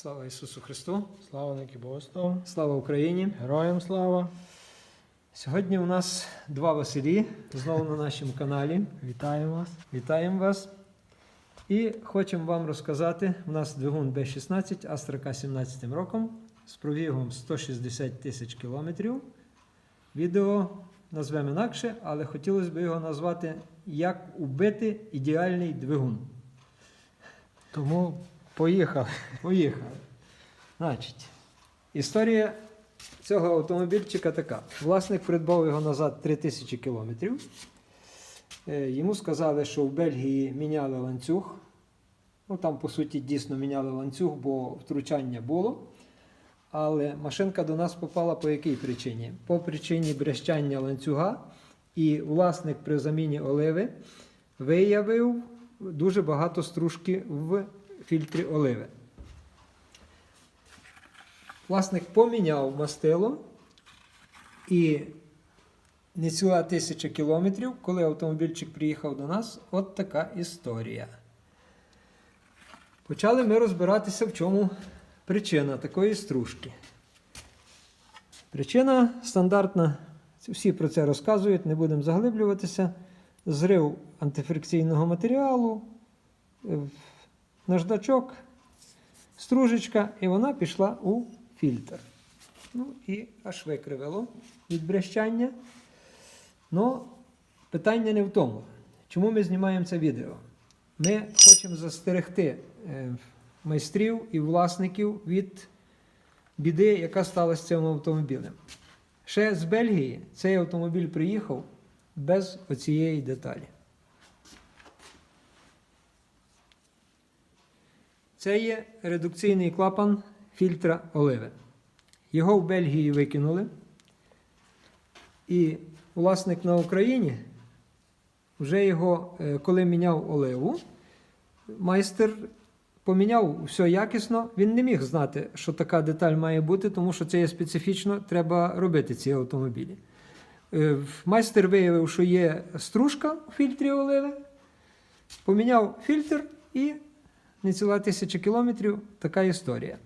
Слава Ісусу Христу! Слава Богослову! Слава Україні! Героям слава! Сьогодні у нас два Василі знову на нашому каналі. Вітаємо вас! Вітаємо вас! І хочемо вам розказати: у нас двигун Б16 Астрака 17 роком з пробігом 160 тисяч кілометрів. Відео назвемо інакше, але хотілося б його назвати Як убити ідеальний двигун. Тому поїхали. Поїхали. Значить, історія цього автомобільчика така. Власник придбав його назад 3000 кілометрів. Е, Йому сказали, що в Бельгії міняли ланцюг. Ну, там, по суті, дійсно міняли ланцюг, бо втручання було. Але машинка до нас попала по якій причині? По причині брещання ланцюга. І власник при заміні оливи виявив дуже багато стружки в фільтрі оливи. Власник поміняв мастило і не ціла тисяча кілометрів, коли автомобільчик приїхав до нас, от така історія. Почали ми розбиратися, в чому причина такої стружки. Причина стандартна, всі про це розказують, не будемо заглиблюватися. Зрив антифрикційного матеріалу, е, наждачок, стружечка, і вона пішла у фільтр. Ну і аж викривило від брещання. Ну, питання не в тому, чому ми знімаємо це відео. Ми хочемо застерегти е, майстрів і власників від біди, яка сталася цим автомобілем. Ще з Бельгії цей автомобіль приїхав без оцієї деталі. Це є редукційний клапан фільтра оливи. Його в Бельгії викинули. І власник на Україні вже його, е, коли міняв оливу, майстер поміняв все якісно. Він не міг знати, що така деталь має бути, тому що це є специфічно, треба робити ці автомобілі. Е, Майстер виявив, що є стружка у фільтрі оливи, поміняв фільтр і не ціла тисяча кілометрів така історія.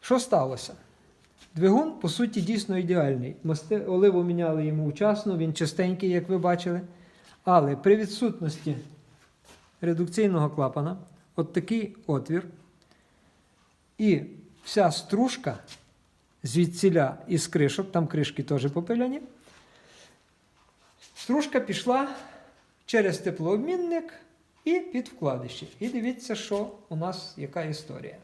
Що сталося? Двигун, по суті, дійсно ідеальний. Масти, оливу міняли йому вчасно, він чистенький, як ви бачили. Але при відсутності редукційного клапана, от такий отвір, і вся стружка звідсіля із кришок, там кришки теж попиляні, стружка пішла через теплообмінник і під вкладиші. І дивіться, що у нас яка історія.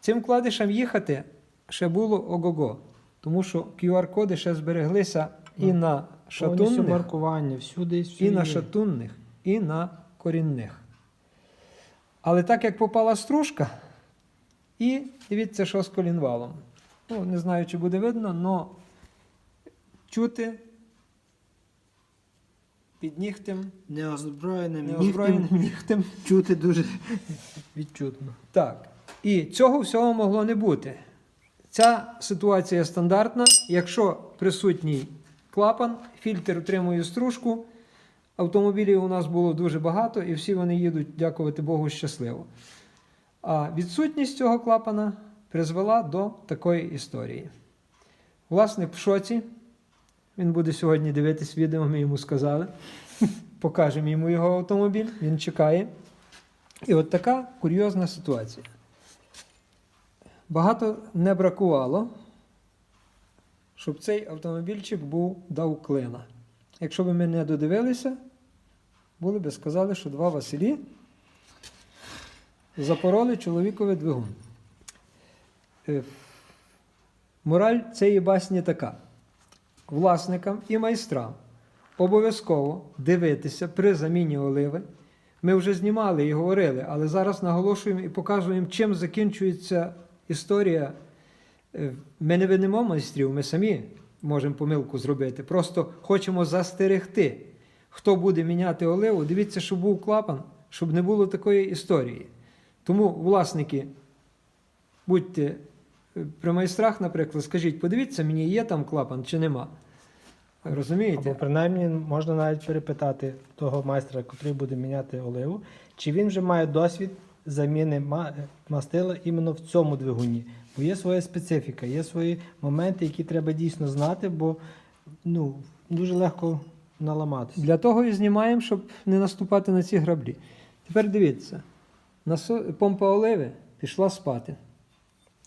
Цим вкладишем їхати ще було ого-го, тому що QR-коди ще збереглися і на Повністю шатунних, маркування, всюди все і на шатунних, і на корінних. Але так як попала стружка, і дивіться, що з колінвалом. Ну, не знаю, чи буде видно, але чути під нігтем, Неозброєним неозброєним нігтем нігтем. чути дуже відчутно. Так. І цього всього могло не бути. Ця ситуація стандартна. Якщо присутній клапан, фільтр утримує стружку. Автомобілів у нас було дуже багато, і всі вони їдуть, дякувати Богу, щасливо. А відсутність цього клапана призвела до такої історії. Власник в шоці. Він буде сьогодні дивитись відео, ми йому сказали. Покажемо йому його автомобіль, він чекає. І от така курйозна ситуація. Багато не бракувало, щоб цей автомобільчик був дав клина. Якщо б ми не додивилися, були б сказали, що два Василі запороли чоловікові двигун. Е, Мораль цієї басні така: власникам і майстрам обов'язково дивитися при заміні оливи. Ми вже знімали і говорили, але зараз наголошуємо і показуємо, чим закінчується історія. Е, Ми не винимо майстрів, ми самі можемо помилку зробити. Просто хочемо застерегти, хто буде міняти оливу. Дивіться, щоб був клапан, щоб не було такої історії. Тому, власники, будьте при майстрах, наприклад, скажіть, подивіться, мені є там клапан чи нема. Розумієте? Або принаймні можна навіть перепитати того майстра, який буде міняти оливу, чи він вже має досвід заміни мастила іменно в цьому двигуні. Бо є своя специфіка, є свої моменти, які треба дійсно знати, бо ну, дуже легко наламатися. Для того і знімаємо, щоб не наступати на ці граблі. Тепер дивіться, помпа оливи пішла спати.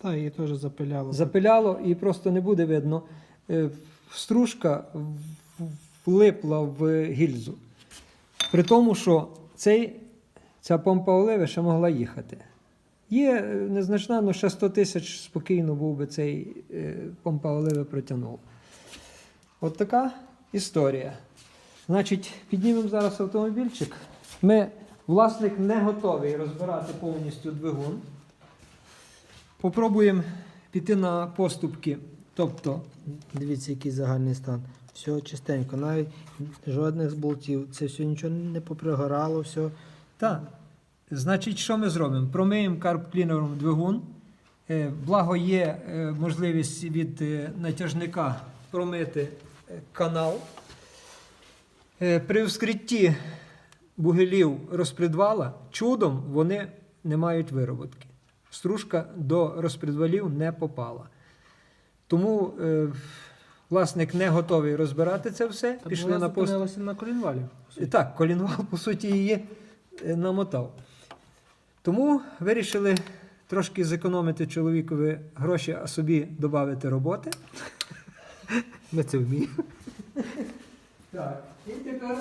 Так, її теж запиляло. Запиляло і просто не буде видно. Е, Стружка влипла в гільзу. При тому, що цей, ця помпа оливи ще могла їхати. Є е, незначна, але ще 100 тисяч спокійно був би цей е, помпа оливи протягнув. От така історія. Значить, піднімемо зараз автомобільчик. Ми, власник не готовий розбирати повністю двигун. Попробуємо піти на поступки. Тобто, Дивіться, який загальний стан. Все чистенько, навіть жодних болтів. Це все нічого не попригорало, все. так. Значить, що ми зробимо? Промиємо карп-клінером двигун. Е, Благо є е, можливість від е, натяжника промити канал. При вскритті бугелів розпредвала чудом вони не мають вироботки. Стружка до розпредвалів не попала. Тому е, власник не готовий розбирати це все. Пішли на пост. на колінвалі. І Так, колінвал, по суті, її е, намотав. Тому вирішили трошки зекономити чоловікові гроші, а собі додати роботи. Ми це вміємо. Так, і тепер.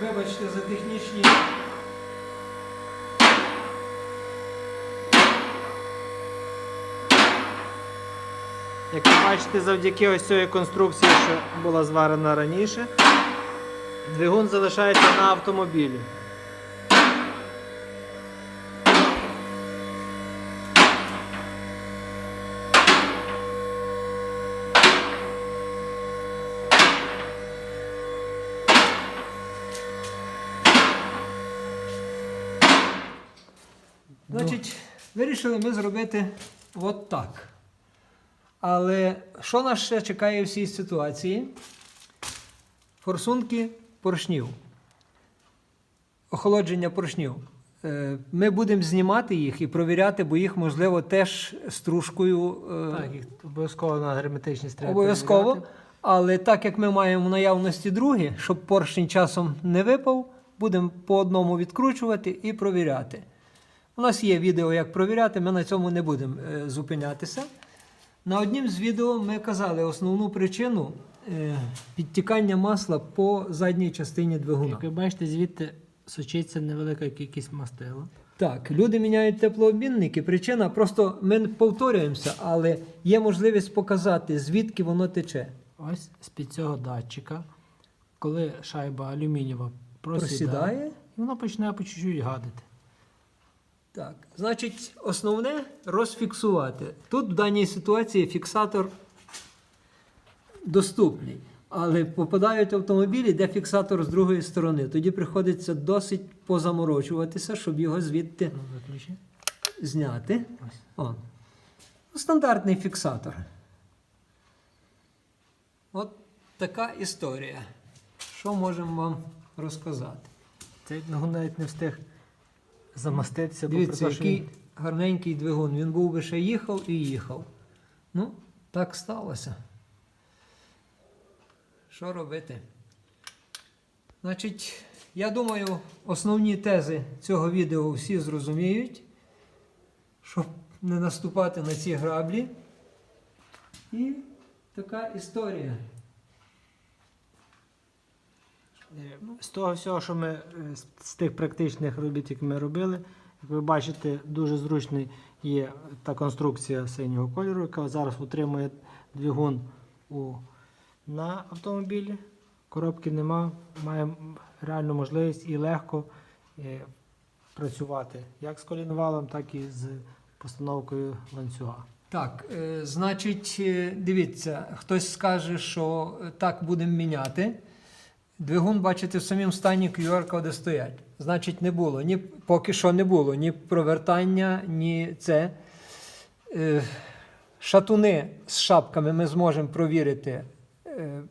Вибачте за технічні. Як ви бачите, завдяки ось цієї конструкції, що була зварена раніше, двигун залишається на автомобілі. Значить, вирішили ми зробити от так. Але що нас ще чекає в цій ситуації? Форсунки поршнів. Охолодження поршнів. Е, Ми будемо знімати їх і провіряти, бо їх, можливо, теж стружкою. е, Так, їх обов'язково на герметичність треба. Обов'язково. Але так як ми маємо в наявності другі, щоб поршень часом не випав, будемо по одному відкручувати і провіряти. У нас є відео, як провіряти, ми на цьому не будемо е, зупинятися. На однім з відео ми казали основну причину е, підтікання масла по задній частині двигуна. Як ви бачите, звідти сочиться невелика кількість мастила. Так, люди міняють теплообмінники. Причина просто ми повторюємося, але є можливість показати, звідки воно тече. Ось з-під цього датчика, коли шайба алюмінієва просідає, Просідає. воно починає по чуть-чуть гадити. Так, значить, основне розфіксувати. Тут в даній ситуації фіксатор доступний. Але попадають автомобілі, де фіксатор з другої сторони. Тоді приходиться досить позаморочуватися, щоб його звідти Ну, зняти. О. Ну, Стандартний фіксатор. От така історія. Що можемо вам розказати? Двигун навіть не встиг замаститися, Дивіться, який він- гарненький двигун. Він був би ще їхав і їхав. Ну, так сталося. Що робити? Значить, я думаю, основні тези цього відео всі зрозуміють, щоб не наступати на ці граблі. І така історія. Е, З того всього, що ми е, з- тих практичних робіт, які ми робили, як ви бачите, дуже зручний є та конструкція синього кольору, яка зараз утримує двигун у, на автомобілі. Коробки нема, маємо реальну можливість і легко е, працювати як з колінвалом, так і з постановкою ланцюга. Так, е, значить, дивіться, хтось скаже, що так будемо міняти. Двигун, бачите, в самому стані QR-коди стоять. Значить, не було. Ні, поки що не було ні провертання, ні це. Е, Шатуни з шапками ми зможемо провірити е,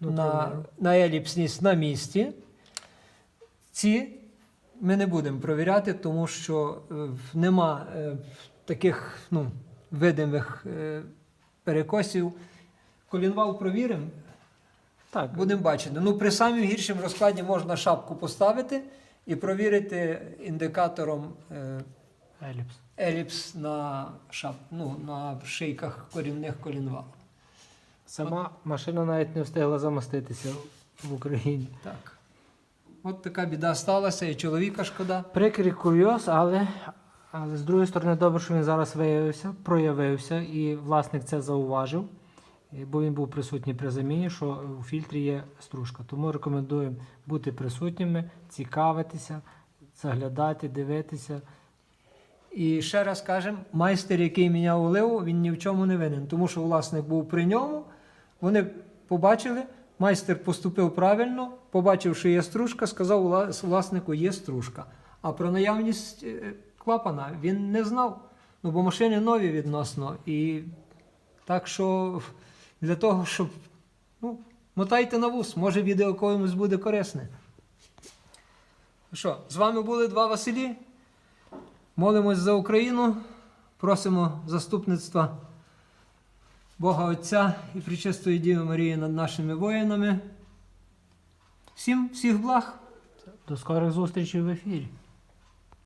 на, на еліпсність на місці. Ці ми не будемо провіряти, тому що е, нема таких ну, видимих перекосів. Колінвал провіримо, Так, будемо бачити. Ну, при самому гіршому розкладі можна шапку поставити і провірити індикатором е, еліпс. еліпс на, шап, ну, на шийках корінних колінвал. Сама машина навіть не встигла замоститися в Україні. Так. От така біда сталася, і чоловіка шкода. Прикрий курйоз, але, але з другої сторони, добре, що він зараз виявився, проявився, і власник це зауважив, бо він був присутній при заміні, що у фільтрі є стружка. Тому рекомендуємо бути присутніми, цікавитися, заглядати, дивитися. І ще раз кажемо, майстер, який міняв оливу, він ні в чому не винен, тому що власник був при ньому. Вони побачили, майстер поступив правильно, побачив, що є стружка, сказав вла- власнику, є стружка. А про наявність е, клапана він не знав. Ну, бо машини нові відносно. І так що для того, щоб. Ну, мотайте на вус, може відео комусь буде корисне. Що, з вами були два Василі. Молимось за Україну, просимо заступництва Бога Отця і Пречистої Діви Марії над нашими воїнами. Всім всіх благ! До скорих зустрічей в ефірі.